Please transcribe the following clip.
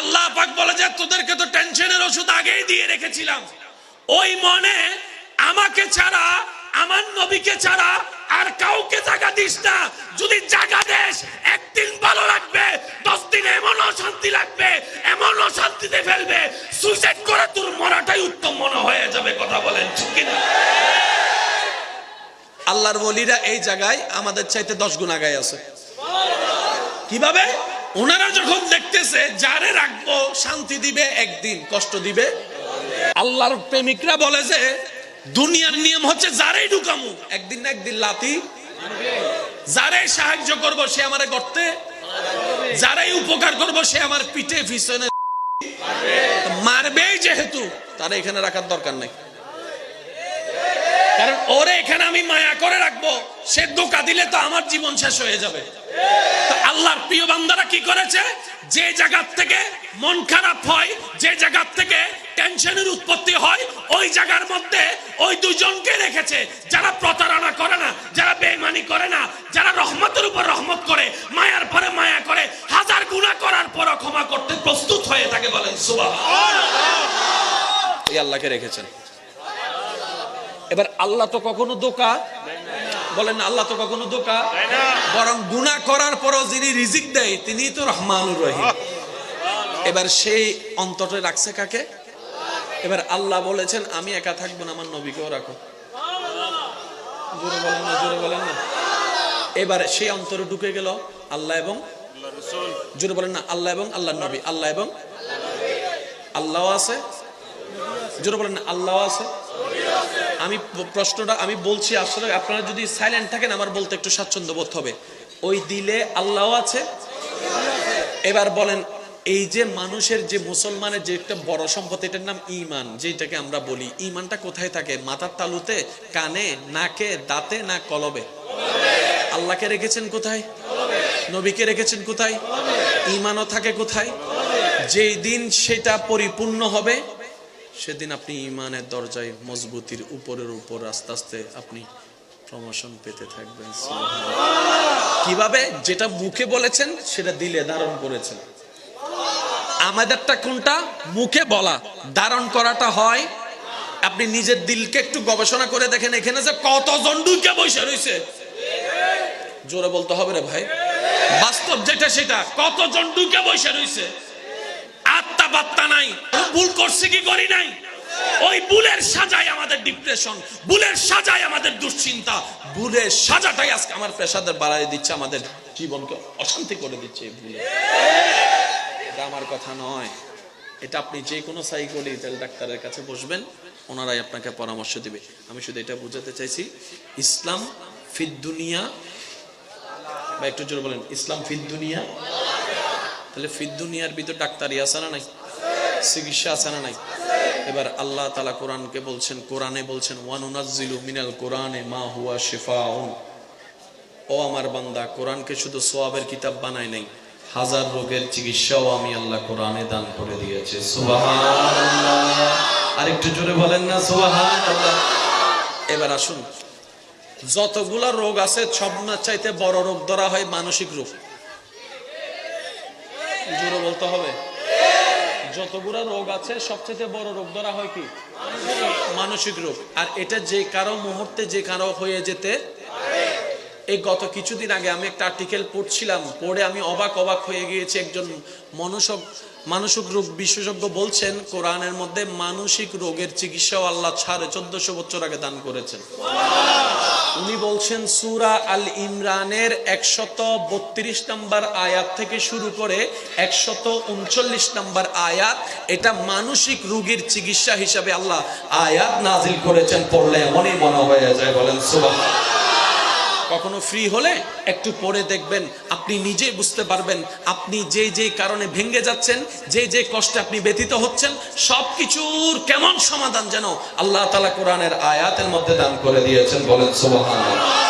আল্লাহ পাক বলে যে, তোদেরকে তো টেনশনের ওষুধ আগেই দিয়ে রেখেছিলাম। ওই মনে আমাকে ছাড়া, আমার নবীকে ছাড়া আর কাউকে জায়গা দিস না। যদি জায়গা দেশ একদিন ভালো লাগবে, দশ দিন এমন অশান্তি লাগবে এমন অশান্তিতে ফেলবে। সুইসাইড করে তোর মরাটাই উত্তম মনে হয়ে যাবে, কথা বলেন, ঠিক কিনা? আল্লাহর বলিরা এই জায়গায় আমাদের চাইতে দশ গুণ আগায় আছে। কীভাবে? ওনারা যখন দেখতেছে, যারে রাখব, শান্তি দিবে, একদিন কষ্ট দিবে। আল্লাহর প্রেমিকরা বলে যে, দুনিয়ার নিয়ম হচ্ছে যারাই ঢুকামু একদিন না একদিন লাতি যারাই সাহায্য করব, সে আমারে গর্তে যারাই উপকার করব, সে আমার পিঠে পিছনে মারবেই যেহেতু, তারা এখানে রাখার দরকার নাই। কারণ ওরে এখানে আমি সে ধোকা দিলে তো আমার জীবন শেষ হয়ে যাবে। আল্লাহর প্রিয় বান্দারা কি করেছে? যে জায়গার থেকে মন খারাপ হয়, যে জায়গার থেকে টেনশনের উৎপত্তি হয়, ওই জায়গার মধ্যে ওই দুজনকে রেখেছে। যারা প্রতারণা করে না, যারা বেইমানি করে না, যারা রহমতের উপর রহমত করে, মায়ার পরে মায়া করে, হাজার গুণা করার পর ক্ষমা করতে প্রস্তুত হয়ে থাকে বলেন সুবাহ আল্লাহকে রেখেছেন। এবার আল্লাহ তো কখনো দোকা বলেন আল্লাহ তো কখনো দোকা বরং গুনাহ করার পরও যিনি রিজিক দেয়, তিনি তো রহমানুর রহিম। এবার সেই অন্তরে রাখছে কাকে? এবার আল্লাহ বলেছেন, আমি একা থাকব না, আমার নবীকেও রাখো। জোরে বলেন না, জোরে বলেন না। এবার সেই অন্তরে ঢুকে গেল আল্লাহ এবং জোরে বলেন না, আল্লাহ এবং আল্লাহ নবী, আল্লাহ এবং আল্লাহ আছে। জোরে বলেন না, আল্লাহ আছে। আমি প্রশ্নটা, আমি বলছি, আসলে আপনারা যদি সাইলেন্ট থাকেন, আমার বলতে একটু স্বাচ্ছন্দ্য বোধ হবে। ওই দিলে আল্লাহ আছে। এবার বলেন, এই যে মানুষের যে মুসলমানের যে একটা বড় সম্পদ, এটার নাম ইমান যেটাকে আমরা বলি। ইমানটা কোথায় থাকে? মাথার তালুতে, কানে, নাকে, দাঁতে না কলবে? আল্লাহকে রেখেছেন কোথায়? নবীকে রেখেছেন কোথায়? ইমানও থাকে কোথায়? যেই দিন সেটা পরিপূর্ণ হবে সেদিন আপনি ইমানের দরজায় মজবুতির উপরের উপর আস্তে আস্তে আপনি প্রমোশন পেতে থাকবেন। কীভাবে? যেটা মুখে বলেছেন, সেটা দিলে ধারণ করেছেন। আমাদেরটা কোনটা? মুখে বলা। ধারণ করাটা হয়, আপনি নিজের দিলকে একটু গবেষণা করে দেখেন এখানে যে কতজন ডুইকে বসে রয়েছে। জোরে বলতে হবে রে ভাই। বাস্তব যেটা সেটা কতজন ঢুকে বসে রয়েছে। আত্মা বাত্তা নাই। ভুল করছে কি করি নাই? ওই ভুলের সাজাই আমাদের ডিপ্রেশন ভুলের সাজাই আমাদের দুশ্চিন্তা ভুলের সাজাটাই আজকে আমার পেশাদের বাড়াই দিচ্ছে, আমাদের জীবনকে অশান্তি করে দিচ্ছে এই ভুলে এটা আমার কথা নয়। এটা আপনি যে কোনো সাইকোলজিক্যাল ডাক্তারের কাছে বসবেন, ওনারাই আপনাকে পরামর্শ দিবে। আমি শুধু এটা বোঝাতে চাইছি, ইসলাম ফিদ দুনিয়া, বা একটু জোরে বলেন, ইসলাম ফিদ দুনিয়া? তাহলে ফিদ দুনিয়ার ভিতর ডাক্তারি আছে না নাই? চিকিৎসা আছে না নাই? এবার আল্লাহ তালা কোরআনকে বলছেন, কোরআনে বলছেন, ওয়ানুনাজ্জিলু মিনাল কোরআনে মা হুয়া শিফাউন। ও আমার বান্দা, কোরআনকে শুধু সোয়াবের কিতাব বানাই নাই, হাজার রোগের চিকিৎসাও আমি আল্লাহ কোরআনে দান করে দিয়েছে। আরেকটু জোরে বলেন না এবার আসুন, যতগুলা রোগ আছে, সব না চাইতে বড় রোগ ধরা হয় মানসিক রোগ। জোরে বলতে হবে? যতগুলা রোগ আছে, সবচেয়ে বড় রোগ ধরা হয় কি? মানসিক রোগ। আর এটা যে কারও মুহূর্তে যে কারও হয়ে যেতে এই গত কিছুদিন আগে আমি একটা আর্টিকেল পড়ছিলাম, পড়ে আমি অবাক অবাক হয়ে গিয়েছি একজন মনুষক মানসিক রোগ বিশেষজ্ঞ বলছেন, কোরআনের মধ্যে মানসিক রোগের চিকিৎসাও আল্লাহ সাড়ে চোদ্দশো বছর আগে দান করেছেন। উনি বলছেন, সুরা আল ইমরানের একশত বত্রিশ নম্বর আয়াত থেকে শুরু করে একশত উনচল্লিশ নম্বর আয়াত, এটা মানসিক রোগীর চিকিৎসা হিসাবে আল্লাহ আয়াত নাজিল করেছেন পড়লে এমনই মনে হয়ে যায় বলেন সুবাহ কখনো ফ্রি হলে একটু পরে দেখবেন আপনি নিজে বুঝতে পারবেন, আপনি যে যে কারণে ভেঙে যাচ্ছেন যে যে কষ্টে আপনি ব্যথিত হচ্ছেন সব কিছুর কেমন সমাধান যেন আল্লাহ তালা কোরআনের আয়াতের মধ্যে দান করে দিয়েছেন বলেন সুবহানাল্লাহ।